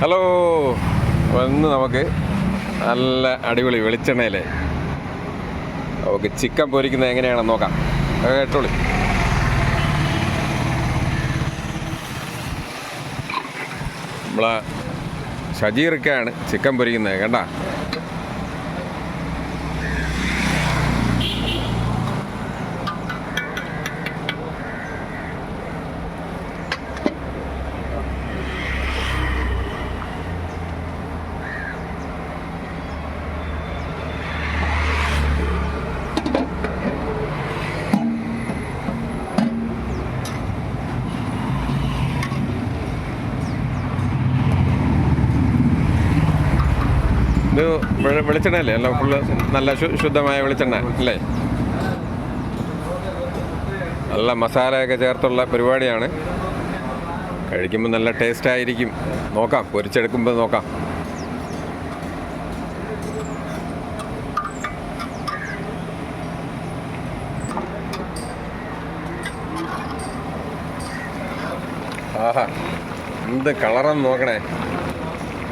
Hello വന്ന് നമുക്ക് നല്ല അടിപൊളി വെളിച്ചെണ്ണയിലെ നമുക്ക് ചിക്കൻ പൊരിക്കുന്നത് എങ്ങനെയാണെന്ന് നോക്കാം. കേട്ടോളി. നമ്മളെ ഷജീർക്കാണ് ചിക്കൻ പൊരിക്കുന്നത് കേട്ടാ ഇത് വെളിച്ചെണ്ണ വെളിച്ചെണ്ണയല്ലേ? അല്ല ഫുള്ള് നല്ല ശുദ്ധമായ വെളിച്ചെണ്ണ അല്ലേ? നല്ല മസാലയൊക്കെ ചേർത്തുള്ള പരിപാടിയാണ്. കഴിക്കുമ്പോൾ നല്ല ടേസ്റ്റ് ആയിരിക്കും നോക്കാം പൊരിച്ചെടുക്കുമ്പോൾ നോക്കാം. ആഹാ എന്ത് കളറെന്ന് നോക്കണേ.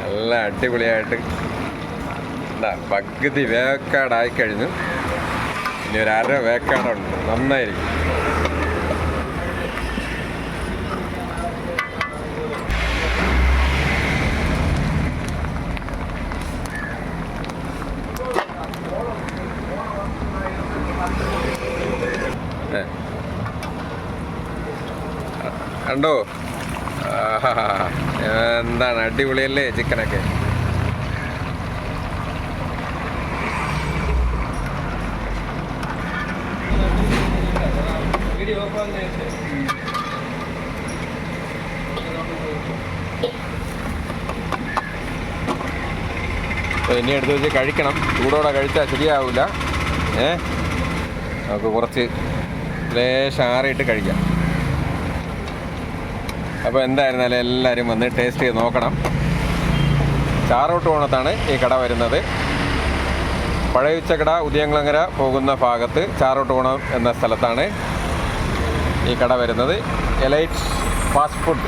നല്ല അടിപൊളിയായിട്ട് എന്താ പകുതി വേക്കാടായി കഴിഞ്ഞു. ഇനി ഒരു അര വേക്കാടുണ്ട് നന്നായിരിക്കും. കണ്ടോ. എന്താണ്? അടിപൊളിയല്ലേ ചിക്കനൊക്കെ? അപ്പോൾ ഇനി എടുത്ത് വെച്ച് കഴിക്കണം. ചൂടോടെ കഴിച്ചാൽ ശരിയാവില്ല ഏ? നമുക്ക് കുറച്ച് ലേശം ആറിയിട്ട് കഴിക്കാം. അപ്പോൾ എന്തായിരുന്നാലും എല്ലാവരും വന്ന് ടേസ്റ്റ് ചെയ്ത് നോക്കണം. ചാറോട്ട് ഓണത്താണ് ഈ കട വരുന്നത്. പഴയ ഉച്ചക്കട ഉദയംകുളങ്ങര പോകുന്ന ഭാഗത്ത് ചാറോട്ട് ഓണം എന്ന സ്ഥലത്താണ്. ഈ കട വരുന്നത്. Elite fast food